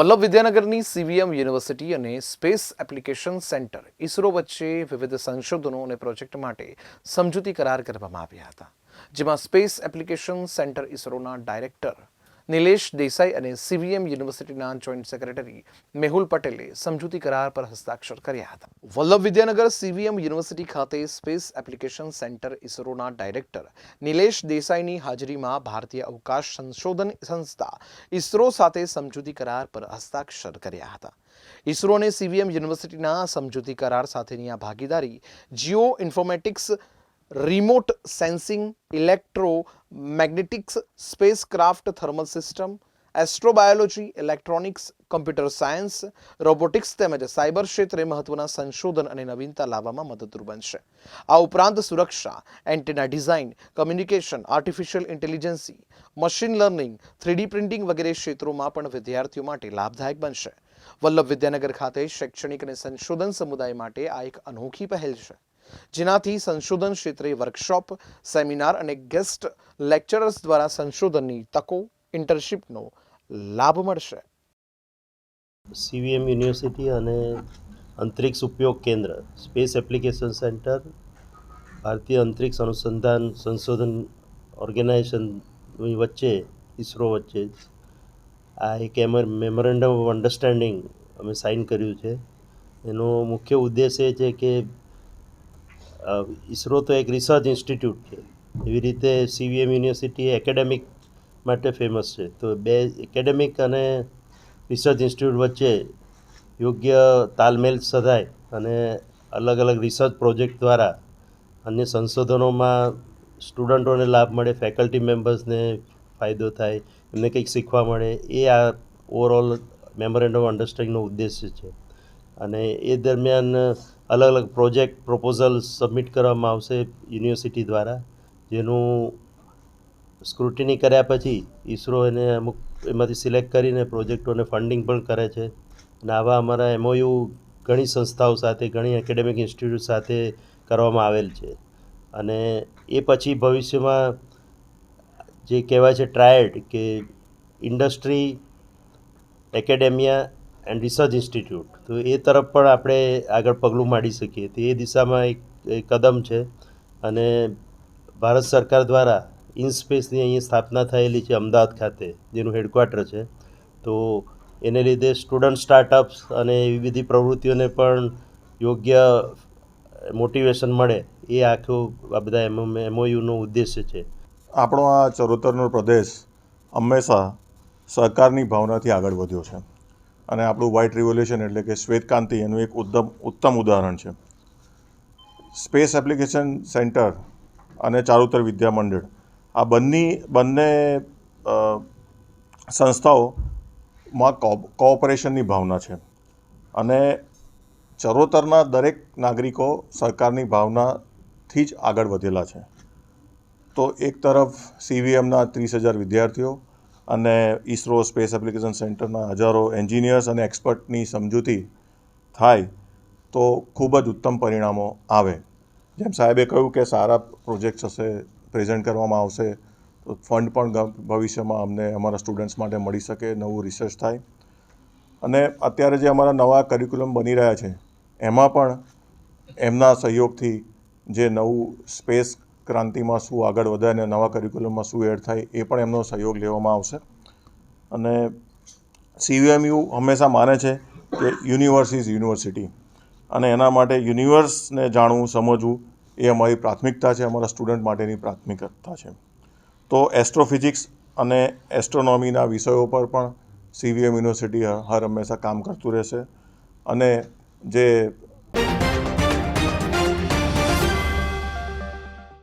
વલ્લભ વિદ્યાનગરની CVM university અને space application centre ISRO વચ્ચે વિવિધ સંશોધનો અને પ્રોજેક્ટ માટે સમજૂતી કરાર કરવામાં આવ્યા હતા, જેમાં સ્પેસ એપ્લિકેશન સેન્ટર ઇસરોના ડાયરેક્ટર નિલેશ દેસાઈ અને સીવીએમ યુનિવર્સિટીના જોઈન્ટ સેક્રેટરી મેહુલ પટેલે સમજૂતી કરાર પર હસ્તાક્ષર કર્યા હતા. વલ્લભ વિદ્યાનગર સીવીએમ યુનિવર્સિટી ખાતે સ્પેસ એપ્લિકેશન સેન્ટર ઇસરોના ડાયરેક્ટર નિલેશ દેસાઈની હાજરીમાં ભારતીય અવકાશ સંશોધન સંસ્થા ઇસરો સાથે સમજૂતી કરાર પર હસ્તાક્ષર કર્યા હતા. ઇસરો અને સીવીએમ યુનિવર્સિટીના સમજૂતી કરાર સાથેની આ ભાગીદારી geoinformatics remote sensing electromagnetics spacecraft thermal system astrobiology electronics computer science robotics તેમજ સાયબર ક્ષેત્રે મહત્વના સંશોધન અને નવીનતા લાવવામાં મદદરૂપ બનશે. આ ઉપરાંત સુરક્ષા antenna design communication artificial intelligence machine learning three D printing વગેરે ક્ષેત્રોમાં પણ વિદ્યાર્થીઓ માટે લાભદાયક બનશે. વલ્લભ વિદ્યાનગર ખાતે શૈક્ષણિક અને સંશોધન સમુદાય માટે આ એક અનોખી પહેલ છે. જેનાથી સંશોધન ક્ષેત્રે વર્કશોપ સેમિનાર અને ગેસ્ટ લેક્ચરર્સ દ્વારા સંશોધનની તકો ઇન્ટર્નશીપનો લાભ મળશે. સીવીએમ યુનિવર્સિટી અને અંતરિક્ષ ઉપયોગ કેન્દ્ર સ્પેસ એપ્લિકેશન સેન્ટર ભારતીય અંતરિક્ષ અનુસંધાન સંશોધન ઓર્ગેનાઇઝેશનની વચ્ચે ઇસરો વચ્ચે આ એક એમર મેમોરેન્ડમ ઓફ અન્ડરસ્ટેન્ડિંગ અમે સાઇન કર્યું છે. એનો મુખ્ય ઉદ્દેશ એ છે કે ઇસરો તો એક રિસર્ચ ઇન્સ્ટિટ્યૂટ છે. એવી રીતે સીવીએમ યુનિવર્સિટી એકેડેમિક માટે ફેમસ છે. તો બે એકેડેમિક અને રિસર્ચ ઇન્સ્ટિટ્યૂટ વચ્ચે યોગ્ય તાલમેલ સધાય અને અલગ અલગ રિસર્ચ પ્રોજેક્ટ દ્વારા અન્ય સંશોધનોમાં સ્ટુડન્ટોને લાભ મળે ફેકલ્ટી મેમ્બર્સને ફાયદો થાય, એમને કંઈક શીખવા મળે, એ આ ઓવરઓલ મેમોરેન્ડમ અન્ડરસ્ટેન્ડિંગનો ઉદ્દેશ્ય છે. અને એ દરમિયાન અલગ અલગ પ્રોજેક્ટ પ્રપોઝલ સબમિટ કરવામાં આવશે યુનિવર્સિટી દ્વારા. જેનું સ્ક્રુટિની કર્યા પછી ઇસરો એને અમુક એમાંથી સિલેક્ટ કરીને પ્રોજેક્ટોને ફંડિંગ પણ કરે છે. અને આવા અમારા એમઓયુ ઘણી સંસ્થાઓ સાથે, ઘણી એકેડેમિક ઇન્સ્ટિટ્યૂટ સાથે કરવામાં આવેલ છે. અને એ પછી ભવિષ્યમાં જે કહેવાય છે ટ્રાયડ કે industry academia and research institute તો એ તરફ પણ આપણે આગળ પગલું માંડી શકીએ. તો એ દિશામાં એક કદમ છે. અને ભારત સરકાર દ્વારા ઇનસ્પેસની અહીં સ્થાપના થયેલી છે અમદાવાદ ખાતે, જેનું હેડક્વાર્ટર છે. તો એને લીધે સ્ટુડન્ટ સ્ટાર્ટઅપ્સ અને એવી બધી પ્રવૃત્તિઓને પણ યોગ્ય મોટિવેશન મળે એ આખું, આ બધા એમ એમઓયુનો ઉદ્દેશ્ય છે. આપણો આ ચરોતરનો પ્રદેશ હંમેશા સહકારની ભાવનાથી આગળ વધ્યો છે. અને આપણું વ્હાઇટ રિવોલ્યુશન એટલે કે શ્વેતક્રાંતિ એનું એક ઉત્તમ ઉત્તમ ઉદાહરણ છે. સ્પેસ એપ્લિકેશન સેન્ટર અને ચારુતર વિદ્યા મંડળ. આ બંને બંને સંસ્થાઓમાં કોઓપરેશનની ભાવના છે. અને ચરોતરના દરેક નાગરિકો સરકારની ભાવનાથી જ આગળ વધેલા છે. તો એક તરફ સીવીએમના ત્રીસ હજાર વિદ્યાર્થીઓ અને ઇસરો સ્પેસ એપ્લિકેશન સેન્ટરના હજારો એન્જિનિયર્સ અને એક્સપર્ટની સમજૂતી થાય તો ખૂબ જ ઉત્તમ પરિણામો આવે. જેમ સાહેબે કહ્યું કે સારા પ્રોજેક્ટ્સ હશે, પ્રેઝન્ટ કરવામાં આવશે, તો ફંડ પણ ભવિષ્યમાં અમને, અમારા સ્ટુડન્ટ્સ માટે મળી શકે, નવું રિસર્ચ થાય. અને અત્યારે જે અમારા નવા કરિક્યુલમ બની રહ્યા છે, એમાં પણ એમના સહયોગથી જે નવું સ્પેસ ક્રાંતિમાં શું આગળ વધે અને નવા કરિક્યુલમમાં શું એડ થાય એ પણ એમનો સહયોગ લેવામાં આવશે. અને સીયુએમયુ હંમેશા માને છે કે યુનિવર્સ ઇઝ યુનિવર્સિટી અને એના માટે યુનિવર્સને જાણવું, સમજવું એ અમારી પ્રાથમિકતા છે, અમારા સ્ટુડન્ટ માટેની પ્રાથમિકતા છે. તો એસ્ટ્રોફિઝિક્સ અને એસ્ટ્રોનોમીના વિષયો પર પણ સીવીએમ યુનિવર્સિટી હર હંમેશા કામ કરતું રહેશે. અને જે